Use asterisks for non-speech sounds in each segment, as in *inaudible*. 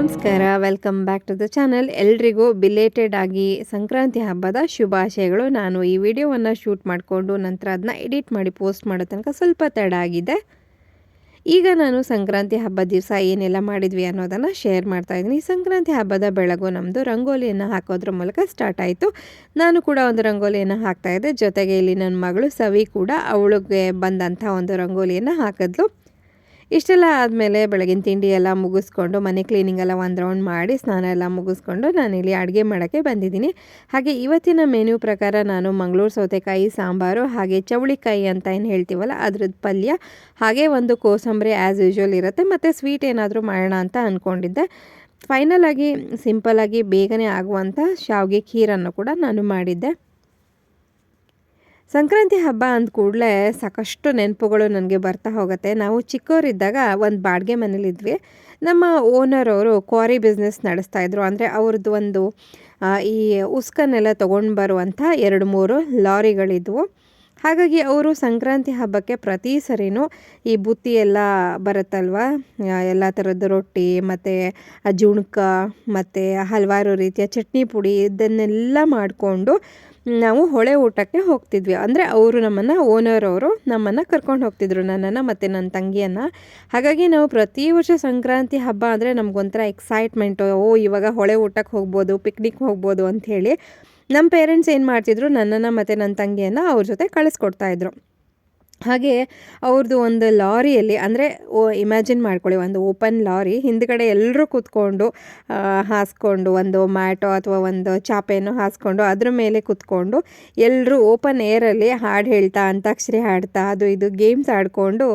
ನಮಸ್ಕಾರ welcome back to the channel ಎಲ್ರಿಗೂ belated ಆಗಿ ಸಂಕ್ರಾಂತಿ ಹಬ್ಬದ ಶುಭಾಶಯಗಳು. ನಾನು ಈ ವಿಡಿಯೋವನ್ನು ಶೂಟ್ ಮಾಡಿಕೊಂಡು ನಂತರ ಅದನ್ನ ಎಡಿಟ್ ಮಾಡಿ ಪೋಸ್ಟ್ ಮಾಡೋ ತನಕ ಸ್ವಲ್ಪ ತಡ ಆಗಿದೆ. ಈಗ ನಾನು ಸಂಕ್ರಾಂತಿ ಹಬ್ಬದ ದಿವಸ ಏನೆಲ್ಲ ಮಾಡಿದ್ವಿ ಅನ್ನೋದನ್ನು ಶೇರ್ ಮಾಡ್ತಾ ಇದ್ದೀನಿ. ಸಂಕ್ರಾಂತಿ ಹಬ್ಬದ ಬೆಳಗು ನಮ್ಮದು ರಂಗೋಲಿಯನ್ನು ಹಾಕೋದ್ರ ಮೂಲಕ ಸ್ಟಾರ್ಟ್ ಆಯಿತು. ನಾನು ಕೂಡ ಒಂದು ರಂಗೋಲಿಯನ್ನು ಹಾಕ್ತಾ ಇದ್ದೆ. ಜೊತೆಗೆ ಇಲ್ಲಿ ನನ್ನ ಮಗಳು ಸವಿ ಕೂಡ ಅವಳಿಗೆ ಬಂದಂಥ ಒಂದು ರಂಗೋಲಿಯನ್ನು ಹಾಕಿದ್ಲು. ಇಷ್ಟೆಲ್ಲ ಆದಮೇಲೆ ಬೆಳಗಿನ ತಿಂಡಿ ಎಲ್ಲ ಮುಗಿಸ್ಕೊಂಡು ಮನೆ ಕ್ಲೀನಿಂಗ್ ಎಲ್ಲ ಒಂದು ರೌಂಡ್ ಮಾಡಿ ಸ್ನಾನ ಎಲ್ಲ ಮುಗಿಸ್ಕೊಂಡು ನಾನಿಲ್ಲಿ ಅಡುಗೆ ಮಾಡೋಕ್ಕೆ ಬಂದಿದ್ದೀನಿ. ಹಾಗೆ ಇವತ್ತಿನ ಮೆನ್ಯೂ ಪ್ರಕಾರ ನಾನು ಮಂಗಳೂರು ಸೌತೆಕಾಯಿ, ಸಾಂಬಾರು, ಹಾಗೆ ಚವಳಿಕಾಯಿ ಅಂತ ಏನು ಹೇಳ್ತೀವಲ್ಲ ಅದ್ರದ್ದು ಪಲ್ಯ, ಹಾಗೆ ಒಂದು ಕೋಸಂಬರಿ ಆ್ಯಸ್ ಯೂಶ್ವಲ್ ಇರುತ್ತೆ. ಮತ್ತು ಸ್ವೀಟ್ ಏನಾದರೂ ಮಾಡೋಣ ಅಂತ ಅಂದ್ಕೊಂಡಿದ್ದೆ ಫೈನಲಾಗಿ ಆಗಿ ಸಿಂಪಲ್ಲಾಗಿ ಬೇಗನೆ ಆಗುವಂಥ ಶಾವಿಗೆ ಖೀರನ್ನು ಕೂಡ ನಾನು ಮಾಡಿದ್ದೆ. ಸಂಕ್ರಾಂತಿ ಹಬ್ಬ ಅಂದ ಕೂಡಲೇ ಸಾಕಷ್ಟು ನೆನಪುಗಳು ನನಗೆ ಬರ್ತಾ ಹೋಗುತ್ತೆ. ನಾವು ಚಿಕ್ಕವರಿದ್ದಾಗ ಒಂದು ಬಾಡಿಗೆ ಮನೇಲಿದ್ವಿ ನಮ್ಮ ಓನರ್ ಅವರು ಕ್ವಾರಿ ಬಿಸ್ನೆಸ್ ನಡೆಸ್ತಾ ಇದ್ರು. ಅಂದರೆ ಅವ್ರದ್ದು ಒಂದು ಈ ಉಸ್ಕನ್ನೆಲ್ಲ ತೊಗೊಂಡು ಬರುವಂಥ ಎರಡು ಮೂರು ಲಾರಿಗಳಿದ್ವು. ಹಾಗಾಗಿ ಅವರು ಸಂಕ್ರಾಂತಿ ಹಬ್ಬಕ್ಕೆ ಪ್ರತಿ ಸರಿನೂ ಈ ಬುತ್ತಿ ಎಲ್ಲ ಬರುತ್ತಲ್ವ? ಎಲ್ಲ ಥರದ ರೊಟ್ಟಿ, ಮತ್ತು ಜುಣ್ಕ, ಮತ್ತು ಹಲವಾರು ರೀತಿಯ ಚಟ್ನಿ ಪುಡಿ ಇದನ್ನೆಲ್ಲ ಮಾಡಿಕೊಂಡು ನಾವು ಹೊಳೆ ಊಟಕ್ಕೆ ಹೋಗ್ತಿದ್ವಿ. ಅಂದರೆ ಅವರು ನಮ್ಮನ್ನು ಓನರ್ ಅವರು ನಮ್ಮನ್ನು ಕರ್ಕೊಂಡು ಹೋಗ್ತಿದ್ರು, ನನ್ನನ್ನು ಮತ್ತು ನನ್ನ ತಂಗಿಯನ್ನು. ಹಾಗಾಗಿ ನಾವು ಪ್ರತಿ ವರ್ಷ ಸಂಕ್ರಾಂತಿ ಹಬ್ಬ ಅಂದರೆ ನಮಗೊಂಥರ ಎಕ್ಸೈಟ್ಮೆಂಟು ಓ, ಇವಾಗ ಹೊಳೆ ಊಟಕ್ಕೆ ಹೋಗ್ಬೋದು ಪಿಕ್ನಿಕ್ ಹೋಗ್ಬೋದು ಅಂಥೇಳಿ ನಮ್ಮ ಪೇರೆಂಟ್ಸ್ ಏನು ಮಾಡ್ತಿದ್ರು? ನನ್ನನ್ನು ಮತ್ತು ನನ್ನ ತಂಗಿಯನ್ನು ಅವ್ರ ಜೊತೆ ಕಳಿಸ್ಕೊಡ್ತಾಯಿದ್ರು ಹಾಗೆ ಅವ್ರದ್ದು ಒಂದು ಲಾರಿಯಲ್ಲಿ ಅಂದರೆ ಓ ಇಮ್ಯಾಜಿನ್ ಮಾಡ್ಕೊಳ್ಳಿ, ಒಂದು ಓಪನ್ ಲಾರಿ ಹಿಂದ್ಗಡೆ ಎಲ್ಲರೂ ಕೂತ್ಕೊಂಡು ಹಾಸ್ಕೊಂಡು, ಒಂದು ಮ್ಯಾಟೋ ಅಥವಾ ಒಂದು ಚಾಪೆಯನ್ನು ಹಾಸ್ಕೊಂಡು ಅದ್ರ ಮೇಲೆ ಕೂತ್ಕೊಂಡು ಎಲ್ಲರೂ ಓಪನ್ ಏರಲ್ಲಿ ಹಾಡು ಹೇಳ್ತಾ, ಅಂತಾಕ್ಷರಿ ಹಾಡ್ತಾ, ಅದು ಇದು ಗೇಮ್ಸ್ ಆಡಿಕೊಂಡು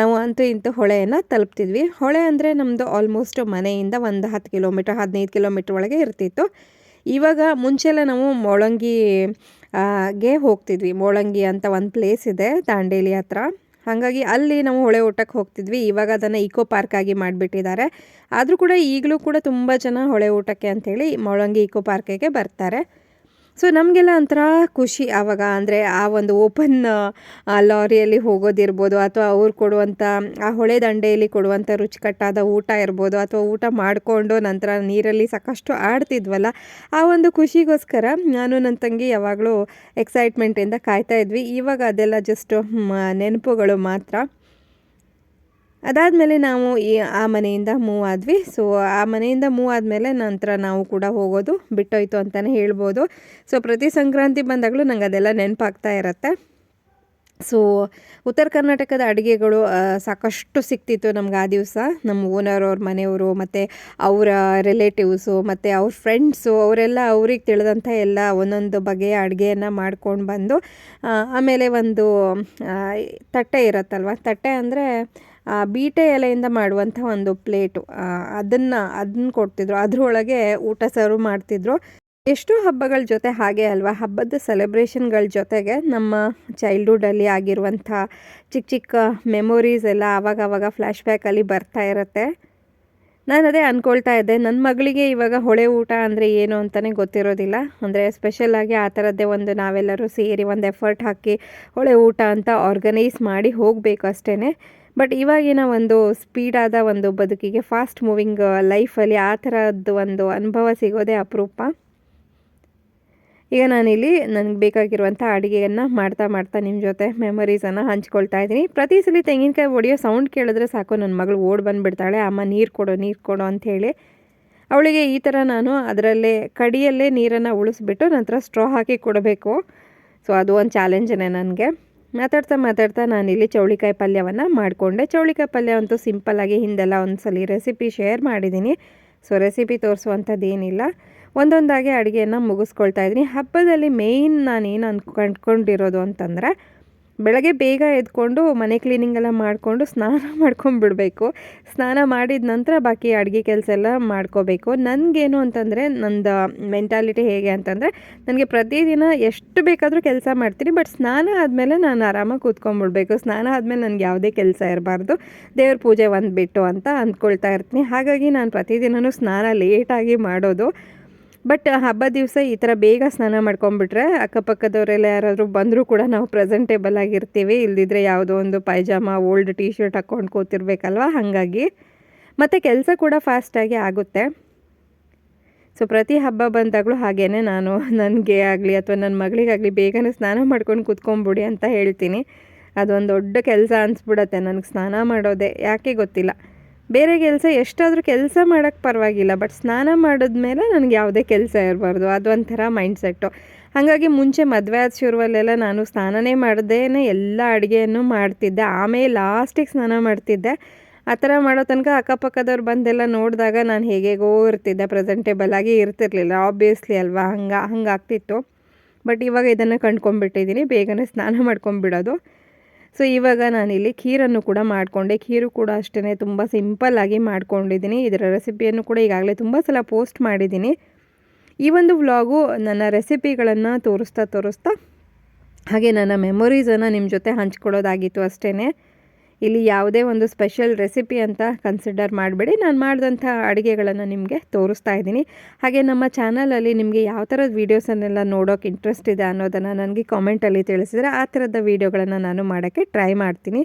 ನಾವು ಅಂತೂ ಇಂತೂ ಹೊಳೆಯನ್ನು ತಲುಪ್ತಿದ್ವಿ. ಹೊಳೆ ಅಂದರೆ ನಮ್ಮದು ಆಲ್ಮೋಸ್ಟ್ ಮನೆಯಿಂದ ಒಂದು ಹತ್ತು ಕಿಲೋಮೀಟರ್ ಹದಿನೈದು ಕಿಲೋಮೀಟ್ರ್ ಒಳಗೆ ಇರ್ತಿತ್ತು. ಇವಾಗ ಮುಂಚೆಲ್ಲ ನಾವು ಮೊಳಂಗಿ ಗೆ ಹೋಗ್ತಿದ್ವಿ. ಮೊಳಂಗಿ ಅಂತ ಒಂದು ಪ್ಲೇಸ್ ಇದೆ ದಾಂಡೇಲಿ ಹತ್ರ. ಹಾಗಾಗಿ ಅಲ್ಲಿ ನಾವು ಹೊಳೆ ಊಟಕ್ಕೆ ಹೋಗ್ತಿದ್ವಿ. ಇವಾಗ ಅದನ್ನು ಇಕೋ ಪಾರ್ಕ್ ಆಗಿ ಮಾಡಿಬಿಟ್ಟಿದ್ದಾರೆ. ಆದರೂ ಕೂಡ ಈಗಲೂ ಕೂಡ ತುಂಬ ಜನ ಹೊಳೆ ಊಟಕ್ಕೆ ಅಂಥೇಳಿ ಮೊಳಂಗಿ ಇಕೋ ಪಾರ್ಕಿಗೆ ಬರ್ತಾರೆ. ಸೊ ನಮಗೆಲ್ಲ ಒಂಥರ ಖುಷಿ ಆವಾಗ ಅಂದರೆ ಆ ಒಂದು ಓಪನ್ ಲಾರಿಯಲ್ಲಿ ಹೋಗೋದಿರ್ಬೋದು, ಅಥವಾ ಅವ್ರು ಕೊಡುವಂಥ ಆ ಹೊಳೆ ದಂಡೆಯಲ್ಲಿ ಕೊಡುವಂಥ ರುಚಿಕಟ್ಟಾದ ಊಟ ಇರ್ಬೋದು, ಅಥವಾ ಊಟ ಮಾಡಿಕೊಂಡು ನಂತರ ನೀರಲ್ಲಿ ಸಾಕಷ್ಟು ಆಡ್ತಿದ್ವಲ್ಲ, ಆ ಒಂದು ಖುಷಿಗೋಸ್ಕರ ನಾನು ನನ್ನ ತಂಗಿ ಯಾವಾಗಲೂ ಎಕ್ಸೈಟ್ಮೆಂಟಿಂದ ಕಾಯ್ತಾ ಇದ್ವಿ. ಇವಾಗ ಅದೆಲ್ಲ ಜಸ್ಟ್ ನೆನಪುಗಳು ಮಾತ್ರ. ಅದಾದಮೇಲೆ ನಾವು ಈ ಆ ಮನೆಯಿಂದ ಮೂವ್ ಆದ್ವಿ. ಸೊ ಆ ಮನೆಯಿಂದ ಮೂವ್ ಆದಮೇಲೆ ನಂತರ ನಾವು ಕೂಡ ಹೋಗೋದು, ಬಿಟ್ಟೋಯ್ತು ಅಂತಲೇ ಹೇಳ್ಬೋದು. ಸೊ ಪ್ರತಿ ಸಂಕ್ರಾಂತಿ ಬಂದಾಗಲೂ ನಂಗೆ ಅದೆಲ್ಲ ನೆನಪಾಗ್ತಾ ಇರುತ್ತೆ. ಸೊ ಉತ್ತರ ಕರ್ನಾಟಕದ ಅಡುಗೆಗಳು ಸಾಕಷ್ಟು ಸಿಕ್ತಿತ್ತು ನಮ್ಗೆ ಆ ದಿವಸ. ನಮ್ಮ ಓನರ್ ಅವ್ರ ಮನೆಯವರು ಮತ್ತು ಅವರ ರಿಲೇಟಿವ್ಸು ಮತ್ತು ಅವ್ರ ಫ್ರೆಂಡ್ಸು ಅವರೆಲ್ಲ ಅವ್ರಿಗೆ ತಿಳಿದಂಥ ಎಲ್ಲ ಒಂದೊಂದು ಬಗೆಯ ಅಡುಗೆಯನ್ನು ಮಾಡ್ಕೊಂಡು ಬಂದು ಆಮೇಲೆ ಒಂದು ತಟ್ಟೆ ಇರುತ್ತಲ್ವ? ತಟ್ಟೆ ಅಂದರೆ ಬೀಟೆ ಎಲೆಯಿಂದ ಮಾಡುವಂಥ ಒಂದು ಪ್ಲೇಟು. ಅದನ್ನು, ಅದನ್ನ ಕೊಡ್ತಿದ್ರು. ಅದರೊಳಗೆ ಊಟ ಸರ್ವ್ ಮಾಡ್ತಿದ್ರು. ಎಷ್ಟೋ ಹಬ್ಬಗಳ ಜೊತೆ ಹಾಗೆ ಅಲ್ವಾ? ಹಬ್ಬದ ಸೆಲೆಬ್ರೇಷನ್ಗಳ ಜೊತೆಗೆ ನಮ್ಮ ಚೈಲ್ಡ್ಹುಡಲ್ಲಿ ಆಗಿರುವಂಥ ಚಿಕ್ಕ ಚಿಕ್ಕ ಮೆಮೊರೀಸ್ ಎಲ್ಲ ಆವಾಗ ಆವಾಗ ಫ್ಲ್ಯಾಶ್ ಬ್ಯಾಕಲ್ಲಿ ಬರ್ತಾ ಇರುತ್ತೆ. ನಾನು ಅದೇ ಅಂದ್ಕೊಳ್ತಾ ಇದ್ದೆ ನನ್ನ ಮಗಳಿಗೆ ಇವಾಗ ಹೊಳೆ ಊಟ ಅಂದರೆ ಏನು ಅಂತಲೇ ಗೊತ್ತಿರೋದಿಲ್ಲ. ಅಂದರೆ ಸ್ಪೆಷಲಾಗಿ ಆ ಥರದ್ದೇ ಒಂದು ನಾವೆಲ್ಲರೂ ಸೇರಿ ಒಂದು ಎಫರ್ಟ್ ಹಾಕಿ ಹೊಳೆ ಊಟ ಅಂತ ಆರ್ಗನೈಸ್ ಮಾಡಿ ಹೋಗಬೇಕು ಅಷ್ಟೇ ಬಟ್ ಇವಾಗಿನ ಒಂದು ಸ್ಪೀಡಾದ ಒಂದು ಬದುಕಿಗೆ ಫಾಸ್ಟ್ ಮೂವಿಂಗ್ ಲೈಫಲ್ಲಿ ಆ ಥರದ್ದು ಒಂದು ಅನುಭವ ಸಿಗೋದೇ ಅಪರೂಪ. ಈಗ ನಾನಿಲ್ಲಿ ನನಗೆ ಬೇಕಾಗಿರುವಂಥ ಅಡುಗೆಯನ್ನು ಮಾಡ್ತಾ ಮಾಡ್ತಾ ನಿಮ್ಮ ಜೊತೆ ಮೆಮೊರೀಸನ್ನು ಹಂಚ್ಕೊಳ್ತಾ ಇದ್ದೀನಿ. ಪ್ರತಿ ಸಲ ತೆಂಗಿನಕಾಯಿ ಹೊಡೆಯೋ ಸೌಂಡ್ ಕೇಳಿದ್ರೆ ಸಾಕು ನನ್ನ ಮಗಳು ಓಡ್ ಬಂದುಬಿಡ್ತಾಳೆ, ಅಮ್ಮ ನೀರು ಕೊಡು ನೀರು ಕೊಡು ಅಂಥೇಳಿ ಅವಳಿಗೆ ಈ ಥರ ನಾನು ಅದರಲ್ಲೇ ಕಡಿಯಲ್ಲೇ ನೀರನ್ನು ಉಳಿಸ್ಬಿಟ್ಟು ನಂತರ ಸ್ಟ್ರಾ ಹಾಕಿ ಕೊಡಬೇಕು. ಸೊ ಅದು ಒಂದು ಚಾಲೆಂಜನೇ ನನಗೆ. ಮಾತಾಡ್ತಾ ಮಾತಾಡ್ತಾ ನಾನಿಲ್ಲಿ ಚೌಳಿಕಾಯಿ ಪಲ್ಯವನ್ನು ಮಾಡಿಕೊಂಡೆ. ಚೌಳಿಕಾಯಿ ಪಲ್ಯ ಅಂತೂ ಸಿಂಪಲ್ಲಾಗಿ ಹಿಂದೆಲ್ಲ ಒಂದು ಸಲ ರೆಸಿಪಿ ಶೇರ್ ಮಾಡಿದ್ದೀನಿ ಸೊ ರೆಸಿಪಿ ತೋರಿಸುವಂಥದ್ದೇನಿಲ್ಲ ಒಂದೊಂದಾಗಿ ಅಡುಗೆಯನ್ನು ಮುಗಿಸ್ಕೊಳ್ತಾ ಇದ್ದೀನಿ. ಹಬ್ಬದಲ್ಲಿ ಮೇಯ್ನ್ ನಾನು ಏನು ಅನ್ಕೊಂಡ್ಕೊಂಡಿರೋದು ಅಂತಂದರೆ ಬೆಳಗ್ಗೆ ಬೇಗ ಎದ್ಕೊಂಡು ಮನೆ ಕ್ಲೀನಿಂಗ್ ಎಲ್ಲ ಮಾಡಿಕೊಂಡು ಸ್ನಾನ *laughs* ಮಾಡ್ಕೊಂಡ್ಬಿಡಬೇಕು. ಸ್ನಾನ ಮಾಡಿದ ನಂತರ ಬಾಕಿ ಅಡುಗೆ ಕೆಲಸ ಎಲ್ಲ ಮಾಡ್ಕೋಬೇಕು. ನನಗೇನು ಅಂತಂದರೆ, ನಂದು ಮೆಂಟಾಲಿಟಿ ಹೇಗೆ ಅಂತಂದರೆ, ನನಗೆ ಪ್ರತಿದಿನ ಎಷ್ಟು ಬೇಕಾದರೂ ಕೆಲಸ ಮಾಡ್ತೀನಿ ಬಟ್ ಸ್ನಾನ ಆದಮೇಲೆ ನಾನು ಆರಾಮಾಗಿ ಕೂತ್ಕೊಂಡ್ಬಿಡ್ಬೇಕು. ಸ್ನಾನ ಆದಮೇಲೆ ನನಗೆ ಯಾವುದೇ ಕೆಲಸ ಇರಬಾರ್ದು. ದೇವ್ರ ಪೂಜೆ ಒಂದು ಬಿಟ್ಟು ಅಂತ ಅಂದ್ಕೊಳ್ತಾ ಇರ್ತೀನಿ. ಹಾಗಾಗಿ ನಾನು ಪ್ರತಿದಿನವೂ ಸ್ನಾನ ಲೇಟಾಗಿ ಮಾಡೋದು ಬಟ್ ಹಬ್ಬ ದಿವಸ ಈ ಥರ ಬೇಗ ಸ್ನಾನ ಮಾಡ್ಕೊಂಬಿಟ್ರೆ ಅಕ್ಕಪಕ್ಕದವರೆಲ್ಲ ಯಾರಾದರೂ ಬಂದರೂ ಕೂಡ ನಾವು ಪ್ರೆಸೆಂಟೇಬಲ್ ಆಗಿರ್ತೀವಿ. ಇಲ್ಲದಿದ್ರೆ ಯಾವುದೋ ಒಂದು ಪೈಜಾಮ ಓಲ್ಡ್ ಟೀ ಶರ್ಟ್ ಹಾಕ್ಕೊಂಡು ಕೂತಿರ್ಬೇಕಲ್ವ? ಹಾಗಾಗಿ. ಮತ್ತು ಕೆಲಸ ಕೂಡ ಫಾಸ್ಟಾಗಿ ಆಗುತ್ತೆ. ಸೊ ಪ್ರತಿ ಹಬ್ಬ ಬಂದಾಗಲೂ ಹಾಗೇ ನಾನು *laughs* ನನಗೆ ಆಗಲಿ ಅಥವಾ ನನ್ನ ಮಗಳಿಗಾಗಲಿ ಬೇಗನೆ ಸ್ನಾನ ಮಾಡ್ಕೊಂಡು ಕೂತ್ಕೊಂಬಿಡಿ ಅಂತ ಹೇಳ್ತೀನಿ. ಅದೊಂದು ದೊಡ್ಡ ಕೆಲಸ ಅನಿಸ್ಬಿಡತ್ತೆ. ನನಗೆ ಸ್ನಾನ ಮಾಡೋದೇ ಯಾಕೆ ಗೊತ್ತಿಲ್ಲ. ಬೇರೆ ಕೆಲಸ, ಎಷ್ಟಾದರೂ ಕೆಲಸ ಮಾಡೋಕ್ಕೆ ಪರವಾಗಿಲ್ಲ ಬಟ್ ಸ್ನಾನ ಮಾಡಿದ್ಮೇಲೆ ನನಗೆ ಯಾವುದೇ ಕೆಲಸ ಇರಬಾರ್ದು ಅದೊಂಥರ ಮೈಂಡ್ಸೆಟ್ಟು ಹಾಗಾಗಿ ಮುಂಚೆ ಮದುವೆ ಆದ ಶುರುವಲ್ಲೆಲ್ಲ ನಾನು ಸ್ನಾನನೇ ಮಾಡ್ದೇ ಎಲ್ಲ ಅಡುಗೆಯನ್ನು ಮಾಡ್ತಿದ್ದೆ. ಆಮೇಲೆ ಲಾಸ್ಟಿಗೆ ಸ್ನಾನ ಮಾಡ್ತಿದ್ದೆ. ಆ ಥರ ಮಾಡೋ ತನಕ ಅಕ್ಕಪಕ್ಕದವ್ರು ಬಂದೆಲ್ಲ ನೋಡಿದಾಗ ನಾನು ಹೇಗೆಗೋ ಇರ್ತಿದ್ದೆ ಪ್ರೆಸೆಂಟೇಬಲ್ ಆಗಿ ಇರ್ತಿರ್ಲಿಲ್ಲ ಆಬ್ವಿಯಸ್ಲಿ ಅಲ್ವಾ, ಹಂಗೆ ಹಂಗಾಗ್ತಿತ್ತು ಬಟ್ ಇವಾಗ ಇದನ್ನು ಕಂಡ್ಕೊಂಡ್ಬಿಟ್ಟಿದ್ದೀನಿ ಬೇಗನೆ ಸ್ನಾನ ಮಾಡ್ಕೊಂಬಿಡೋದು ಸೊ ಇವಾಗ ನಾನಿಲ್ಲಿ ಖೀರನ್ನು ಕೂಡ ಮಾಡಿಕೊಂಡೆ. ಖೀರು ಕೂಡ ಅಷ್ಟೇ ತುಂಬ ಸಿಂಪಲ್ಲಾಗಿ ಮಾಡ್ಕೊಂಡಿದ್ದೀನಿ. ಇದರ ರೆಸಿಪಿಯನ್ನು ಕೂಡ ಈಗಾಗಲೇ ತುಂಬ ಸಲ ಪೋಸ್ಟ್ ಮಾಡಿದ್ದೀನಿ. ಈ ಒಂದು ವ್ಲಾಗು ನನ್ನ ರೆಸಿಪಿಗಳನ್ನು ತೋರಿಸ್ತಾ ತೋರಿಸ್ತಾ ಹಾಗೆ ನನ್ನ ಮೆಮೊರೀಸನ್ನು ನಿಮ್ಮ ಜೊತೆ ಹಂಚ್ಕೊಳ್ಳೋದಾಗಿತ್ತು ಅಷ್ಟೇ ಇಲ್ಲಿ ಯಾವುದೇ ಒಂದು ಸ್ಪೆಷಲ್ ರೆಸಿಪಿ ಅಂತ ಕನ್ಸಿಡರ್ ಮಾಡಬೇಡಿ. ನಾನು ಮಾಡಿದಂಥ ಅಡುಗೆಗಳನ್ನು ನಿಮಗೆ ತೋರಿಸ್ತಾ ಇದ್ದೀನಿ. ಹಾಗೆ ನಮ್ಮ ಚಾನಲಲ್ಲಿ ನಿಮಗೆ ಯಾವ ಥರದ ವೀಡಿಯೋಸನ್ನೆಲ್ಲ ನೋಡೋಕೆ ಇಂಟ್ರೆಸ್ಟ್ ಇದೆ ಅನ್ನೋದನ್ನು ನನಗೆ ಕಾಮೆಂಟಲ್ಲಿ ತಿಳಿಸಿದರೆ ಆ ಥರದ ವೀಡಿಯೋಗಳನ್ನು ನಾನು ಮಾಡೋಕ್ಕೆ ಟ್ರೈ ಮಾಡ್ತೀನಿ.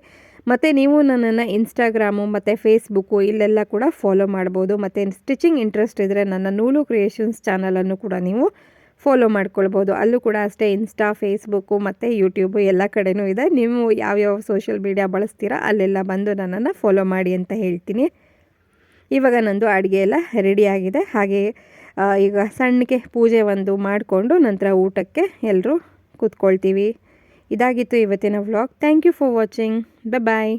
ಮತ್ತು ನೀವು ನನ್ನನ್ನು ಇನ್ಸ್ಟಾಗ್ರಾಮು ಮತ್ತು ಫೇಸ್ಬುಕ್ಕು ಇಲ್ಲೆಲ್ಲ ಕೂಡ ಫಾಲೋ ಮಾಡ್ಬೋದು. ಮತ್ತು ಸ್ಟಿಚಿಂಗ್ ಇಂಟ್ರೆಸ್ಟ್ ಇದ್ದರೆ ನನ್ನ ನೂಲು ಕ್ರಿಯೇಷನ್ಸ್ ಚಾನಲನ್ನು ಕೂಡ ನೀವು ಫಾಲೋ ಮಾಡ್ಕೊಳ್ಬೋದು. ಅಲ್ಲೂ ಕೂಡ ಅಷ್ಟೇ ಇನ್ಸ್ಟಾ ಫೇಸ್ಬುಕ್ಕು ಮತ್ತು ಯೂಟ್ಯೂಬು ಎಲ್ಲ ಕಡೆಯೂ ಇದೆ. ನೀವು ಯಾವ್ಯಾವ ಸೋಷಿಯಲ್ ಮೀಡಿಯಾ ಬಳಸ್ತೀರಾ ಅಲ್ಲೆಲ್ಲ ಬಂದು ನನ್ನನ್ನು ಫಾಲೋ ಮಾಡಿ ಅಂತ ಹೇಳ್ತೀನಿ. ಇವಾಗ ನಂದು ಅಡುಗೆ ಎಲ್ಲ ರೆಡಿಯಾಗಿದೆ ಹಾಗೆ ಈಗ ಸಣ್ಣಗೆ ಪೂಜೆ ಒಂದು ಮಾಡಿಕೊಂಡು ನಂತರ ಊಟಕ್ಕೆ ಎಲ್ಲರೂ ಕೂತ್ಕೊಳ್ತೀವಿ. ಇದಾಗಿತ್ತು ಇವತ್ತಿನ vlog thank you for watching bye